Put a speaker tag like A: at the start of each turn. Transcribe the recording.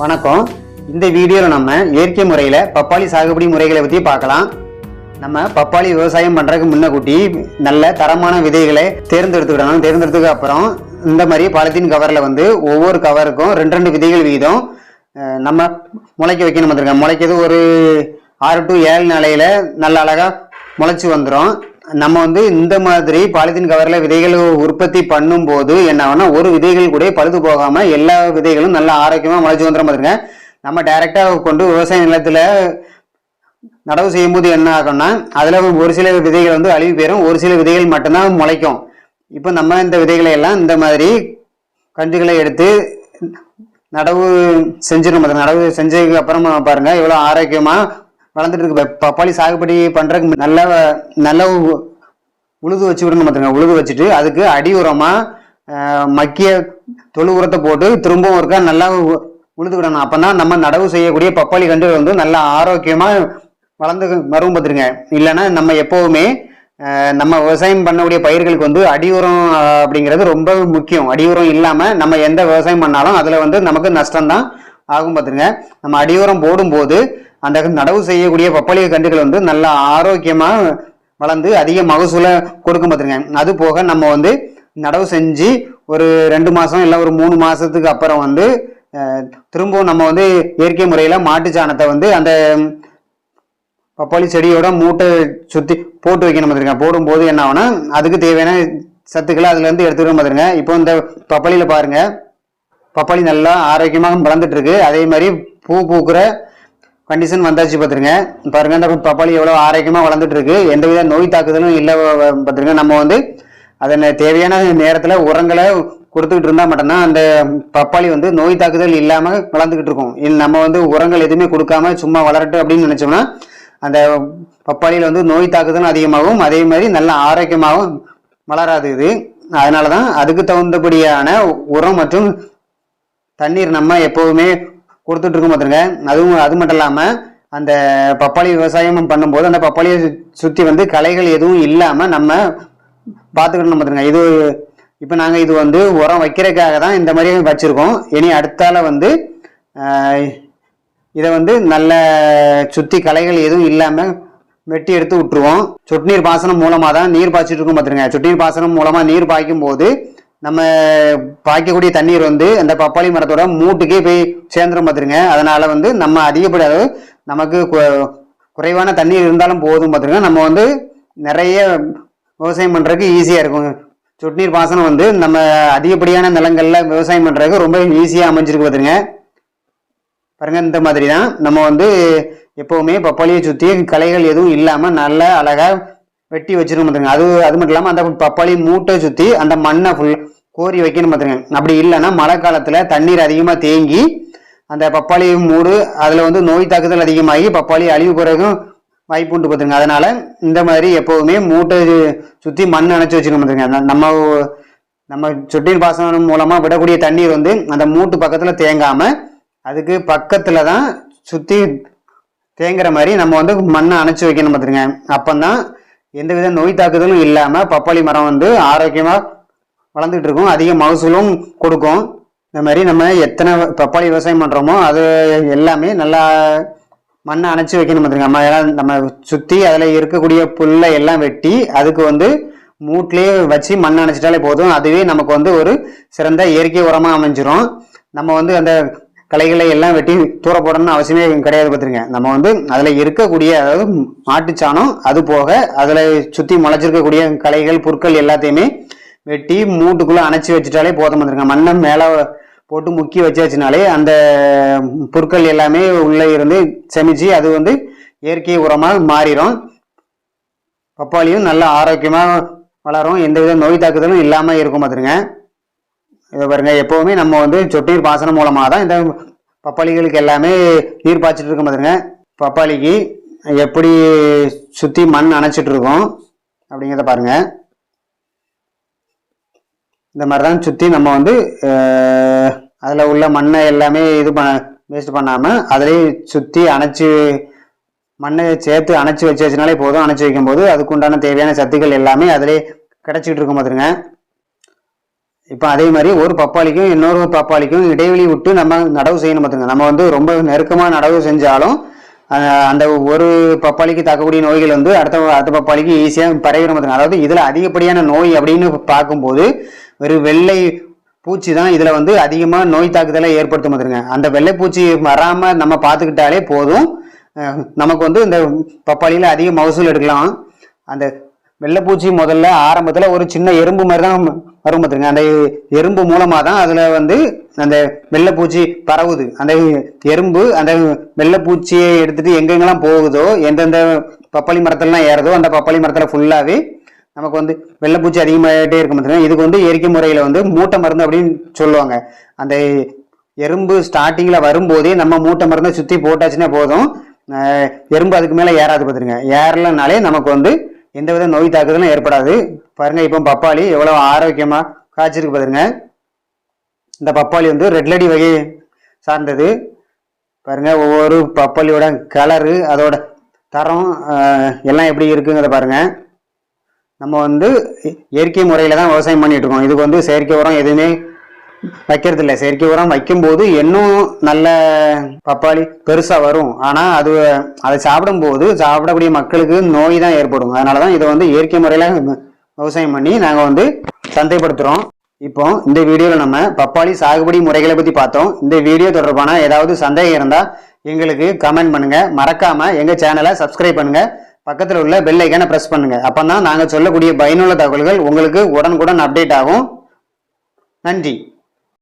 A: வணக்கம். இந்த வீடியோவில் நம்ம இயற்கை முறையில் பப்பாளி சாகுபடி முறைகளை பற்றி பார்க்கலாம். நம்ம பப்பாளி விவசாயம் பண்ணுறதுக்கு முன்னக்கூட்டி நல்ல தரமான விதைகளை தேர்ந்தெடுத்துக்கிடணும். தேர்ந்தெடுத்ததுக்கு அப்புறம் இந்த மாதிரி பாலித்தீன் கவரில் வந்து ஒவ்வொரு கவருக்கும் ரெண்டு ரெண்டு விதைகள் வீதம் நம்ம முளைக்க வைக்கணும் பார்த்துருக்கேன் முளைக்கிறது ஒரு ஆறு டு ஏழு நிலையில் நல்ல அழகாக முளைச்சி வந்துடும் நம்ம வந்து இந்த மாதிரி பாலித்தீன் கவரில் விதைகள் உற்பத்தி பண்ணும்போது என்ன ஆகும்னா ஒரு விதைகள் கூட பழுது போகாமல் எல்லா விதைகளும் நல்ல ஆரோக்கியமாக முளைச்சி வந்துடும் பாருங்க நம்ம டைரெக்டாக கொண்டு விவசாய நிலத்தில் நடவு செய்யும்போது என்ன ஆகும்னா அதில் ஒரு சில விதைகள் வந்து அழிவு பெறும் ஒரு சில விதைகள் மட்டும்தான் முளைக்கும். இப்போ நம்ம இந்த விதைகளை எல்லாம் இந்த மாதிரி கன்றுகளை எடுத்து நடவு செஞ்சிடும் நடவு செஞ்சதுக்கு அப்புறமா பாருங்கள் எவ்வளோ ஆரோக்கியமாக வளர்ந்துட்டு இருக்கு பப்பாளி சாகுபடி பண்றதுக்கு நல்ல நல்ல உழுது வச்சு விடணும் பார்த்துங்க உழுது வச்சுட்டு அதுக்கு அடி உரமா மக்கிய தொழு உரத்தை போட்டு திரும்பவும் ஒருக்கா நல்லா உ- உழுது விடணும். அப்பதான் நம்ம நடவு செய்யக்கூடிய பப்பாளி கன்று வந்து நல்லா ஆரோக்கியமா வளர்ந்து வரும் பார்த்துருங்க இல்லைன்னா நம்ம எப்பவுமே நம்ம விவசாயம் பண்ணக்கூடிய பயிர்களுக்கு வந்து அடி உரம் அப்படிங்கிறது ரொம்ப முக்கியம். அடி உரம் இல்லாம நம்ம எந்த விவசாயம் பண்ணாலும் அதுல வந்து நமக்கு நஷ்டம் தான் ஆகும் பார்த்துருங்க நம்ம அடி உரம் போடும்போது அந்த நடவு செய்யக்கூடிய பப்பாளி கன்றுகள் வந்து நல்லா ஆரோக்கியமா வளர்ந்து அதிக மகசூலை கொடுக்கும் பார்த்துருங்க அது போக நம்ம வந்து நடவு செஞ்சு ஒரு ரெண்டு மாதம் இல்லை ஒரு மூணு மாதத்துக்கு அப்புறம் வந்து திரும்பவும் நம்ம வந்து இயற்கை முறையில் மாட்டு சாணத்தை வந்து அந்த பப்பாளி செடியோட மூட்டை சுற்றி போட்டு வைக்கணும் பார்த்துருங்க போடும்போது என்ன ஆகுனா அதுக்கு தேவையான சத்துக்களை அதுலேருந்து எடுத்துக்கணும் பார்த்துருங்க இப்போ இந்த பப்பாளியில் பாருங்க. பப்பாளி நல்லா ஆரோக்கியமாக வளர்ந்துட்டு இருக்கு. அதே மாதிரி பூ பூக்கிற கண்டிஷன் வந்தாச்சு பார்த்துருங்க பாருங்க இந்த பப்பாளி எவ்வளோ ஆரோக்கியமாக வளர்ந்துட்டு இருக்கு எந்தவித நோய் தாக்குதலும் இல்லை பார்த்துருங்க நம்ம வந்து அதன் தேவையான நேரத்தில் உரங்களை கொடுத்துக்கிட்டு இருந்தால் மட்டும்தான் அந்த பப்பாளி வந்து நோய் தாக்குதல் இல்லாமல் வளர்ந்துக்கிட்டு இருக்கும். இல்லை நம்ம வந்து உரங்கள் எதுவுமே கொடுக்காம சும்மா வளரட்டும் அப்படின்னு நினச்சோம்னா அந்த பப்பாளியில் வந்து நோய் தாக்குதலும் அதிகமாகும். அதே மாதிரி நல்ல ஆரோக்கியமாகவும் வளராது இது. அதனால தான் அதுக்கு தகுந்தபடியான உரம் மற்றும் தண்ணீர் நம்ம எப்போவுமே கொடுத்துட்ருக்கோம் பார்த்துருங்க அதுவும் அது மட்டும் இல்லாமல் அந்த பப்பாளி விவசாயம் பண்ணும்போது அந்த பப்பாளியை சு- சுற்றி வந்து களைகள் எதுவும் இல்லாமல் நம்ம பார்த்துக்கணும் பார்த்துருங்க இது இப்போ நாங்கள் இது வந்து உரம் வைக்கிறதுக்காக தான் இந்த மாதிரி வச்சுருக்கோம். இனி அடுத்தால வந்து இதை வந்து நல்ல சுற்றி களைகள் எதுவும் இல்லாமல் வெட்டி எடுத்து விட்டுருவோம். சொட்டு நீர் பாசனம் மூலமாக தான் நீர் பாய்ச்சிட்டு இருக்கோம் பார்த்துருங்க சொட்டு நீர் பாசனம் மூலமாக நீர் பாய்க்கும் போது நம்ம பாய்க்கக்கூடிய தண்ணீர் வந்து அந்த பப்பாளி மரத்தோட மூட்டுக்கே போய் சேர்ந்துடும் பார்த்துருங்க அதனால வந்து நம்ம அதிகப்படி அதாவது நமக்கு குறைவான தண்ணீர் இருந்தாலும் போதும் பார்த்துருங்க நம்ம வந்து நிறைய விவசாயம் பண்ணுறதுக்கு ஈஸியாக இருக்கும். சொட்டு நீர் பாசனம் வந்து நம்ம அதிகப்படியான நிலங்களில் விவசாயம் பண்ணுறதுக்கு ரொம்ப ஈஸியாக அமைஞ்சிருக்கு பார்த்துருங்க பாருங்க இந்த மாதிரி தான் நம்ம வந்து எப்போவுமே பப்பாளியை சுற்றி களைகள் எதுவும் இல்லாமல் நல்ல அழகாக வெட்டி வச்சிருக்க மாட்டேங்க அது அது மட்டும் இல்லாமல் அந்த பப்பாளி மூட்டை சுற்றி அந்த மண்ணை ஃபுல் கோரி வைக்கணும் பார்த்துங்க அப்படி இல்லைன்னா மழை காலத்தில் தண்ணீர் அதிகமாக தேங்கி அந்த பப்பாளி மூடு அதில் வந்து நோய் தாக்குதல் அதிகமாகி பப்பாளி அழிவு குறைக்கும் வாய்ப்பு உண்டு பார்த்துருங்க அதனால் இந்த மாதிரி எப்போவுமே மூட்டை சுற்றி மண் அணைச்சி வச்சுக்க மாட்டேங்க நம்ம நம்ம சொட்டின் பாசனம் மூலமாக விடக்கூடிய தண்ணீர் வந்து அந்த மூட்டு பக்கத்தில் தேங்காமல் அதுக்கு பக்கத்தில் தான் சுற்றி தேங்குற மாதிரி நம்ம வந்து மண்ணை அணைச்சி வைக்கணும் பார்த்துருங்க அப்போ தான் எந்தவித நோய் தாக்குதலும் இல்லாமல் பப்பாளி மரம் வந்து ஆரோக்கியமாக வளர்ந்துட்டு இருக்கும். அதிக மகசூலும் கொடுக்கும். இந்த மாதிரி நம்ம எத்தனை பப்பாளி விவசாயம் பண்ணுறோமோ அது எல்லாமே நல்லா மண்ணை அணைச்சி வைக்கணும் பார்த்துருங்க நம்ம எல்லாம் நம்ம சுற்றி அதில் இருக்கக்கூடிய புல்லை எல்லாம் வெட்டி அதுக்கு வந்து மூட்லேயே வச்சு மண் அணைச்சிட்டாலே போதும். அதுவே நமக்கு வந்து ஒரு சிறந்த இயற்கை உரமாக அமைஞ்சிரும். நம்ம வந்து அந்த களைகளை எல்லாம் வெட்டி தூர போடணும்னு அவசியமே கிடையாது பார்த்துருங்க. நம்ம வந்து அதில் இருக்கக்கூடிய அதாவது மாட்டுச்சாணம் அது போக அதில் சுற்றி முளைச்சிருக்கக்கூடிய களைகள் புற்கள் எல்லாத்தையுமே வெட்டி மூட்டுக்குள்ளே அணைச்சி வச்சுட்டாலே போதும் பார்த்துருங்க. மண்ணை மேலே போட்டு முக்கி வச்சாச்சுனாலே அந்த புற்கள் எல்லாமே உள்ளே இருந்து செமிச்சு அது வந்து இயற்கை உரமாக மாறிடும் பப்பாளியும் நல்ல ஆரோக்கியமாக வளரும். எந்தவித நோய் தாக்குதலும் இல்லாமல் இருக்கும் பார்த்துருங்க. இதை பாருங்க எப்போவுமே நம்ம வந்து சொட்டு நீர் பாசனம் மூலமாக தான் இந்த பப்பாளிகளுக்கு எல்லாமே நீர் பாய்ச்சிட்டு இருக்க மாதிரிங்க பப்பாளிக்கு எப்படி சுற்றி மண் அணைச்சிட்டு இருக்கோம் அப்படிங்கிறத பாருங்க. இந்த மாதிரி தான் சுற்றி நம்ம வந்து அதில் உள்ள மண்ணை எல்லாமே இது பண்ண வேஸ்ட் பண்ணாமல் அதிலே சுற்றி அணைச்சி மண்ணை சேர்த்து அணைச்சி வச்சு போதும். அணைச்சி வைக்கும்போது அதுக்குண்டான தேவையான சத்துக்கள் எல்லாமே அதிலே கிடச்சிக்கிட்டு இருக்கும் பார்த்துருங்க இப்போ அதே மாதிரி ஒரு பப்பாளிக்கும் இன்னொரு பப்பாளிக்கும் இடைவெளி விட்டு நம்ம நடவு செய்யணும் பார்த்துங்க நம்ம வந்து ரொம்ப நெருக்கமாக நடவு செஞ்சாலும் அந்த ஒரு பப்பாளிக்கு தாக்கக்கூடிய நோய்கள் வந்து அடுத்த அடுத்த பப்பாளிக்கு ஈஸியாக பரவிடும் பார்த்துங்க அதாவது இதில் அதிகப்படியான நோய் அப்படின்னு பார்க்கும்போது ஒரு வெள்ளை பூச்சி தான் இதில் வந்து அதிகமாக நோய் தாக்குதலை ஏற்படுத்தும் பார்த்துங்க அந்த வெள்ளை பூச்சி வராமல் நம்ம பார்த்துக்கிட்டாலே போதும். நமக்கு வந்து இந்த பப்பாளியில் அதிக மகசூல் எடுக்கலாம். அந்த வெள்ளைப்பூச்சி முதல்ல ஆரம்பத்தில் ஒரு சின்ன எறும்பு மாதிரி தான் வரும் பார்த்துருங்க அந்த எறும்பு மூலமாக தான் அதில் வந்து அந்த வெள்ளைப்பூச்சி பரவுது. அந்த எறும்பு அந்த வெள்ளைப்பூச்சியை எடுத்துகிட்டு எங்கெங்கெல்லாம் போகுதோ எந்தெந்த பப்பாளி மரத்துலலாம் ஏறுதோ அந்த பப்பாளி மரத்தில் ஃபுல்லாகவே நமக்கு வந்து வெள்ளைப்பூச்சி அதிகமாகிட்டே இருக்கும் பார்த்துருங்க இதுக்கு வந்து இயற்கை முறையில் வந்து மூட்டை மருந்து அப்படின்னு சொல்லுவாங்க. அந்த எறும்பு ஸ்டார்டிங்கில் வரும்போதே நம்ம மூட்டை மருந்தை சுற்றி போட்டாச்சுன்னா போதும். எறும்பு அதுக்கு மேலே ஏறாது பார்த்துருங்க ஏறலைனாலே நமக்கு வந்து எந்தவித நோய் தாக்குதலும் ஏற்படாது. பாருங்க இப்போ பப்பாளி எவ்வளோ ஆரோக்கியமாக காய்ச்சிருக்கு பாருங்க. இந்த பப்பாளி வந்து ரெட்லடி வகை சார்ந்தது. பாருங்க ஒவ்வொரு பப்பாளியோட கலரு அதோட தரம் எல்லாம் எப்படி இருக்குங்கிறத பாருங்க. நம்ம வந்து இயற்கை முறையில் தான் விவசாயம் பண்ணிட்டு இருக்கோம். இதுக்கு வந்து செயற்கை உரம் எதுவுமே வைக்கிறது இல்லை செயற்கை உரம் வைக்கும்போது இன்னும் நல்ல பப்பாளி பெருசாக வரும். ஆனால் அது அதை சாப்பிடும்போது சாப்பிடக்கூடிய மக்களுக்கு நோய் தான் ஏற்படும். அதனால தான் இதை வந்து இயற்கை முறையில் விவசாயம் பண்ணி நாங்கள் வந்து சந்தைப்படுத்துகிறோம் இப்போ இந்த வீடியோவில் நம்ம பப்பாளி சாகுபடி முறைகளை பற்றி பார்த்தோம். இந்த வீடியோ தொடர்பான ஏதாவது சந்தேகம் இருந்தால் எங்களுக்கு கமெண்ட் பண்ணுங்கள் மறக்காமல் எங்கள் சேனலை சப்ஸ்கிரைப் பண்ணுங்க. பக்கத்தில் உள்ள பெல் ஐக்கானை ப்ரெஸ் பண்ணுங்க. அப்போ தான் நாங்கள் சொல்லக்கூடிய பயனுள்ள தகவல்கள் உங்களுக்கு உடனுக்குடன் அப்டேட் ஆகும். நன்றி.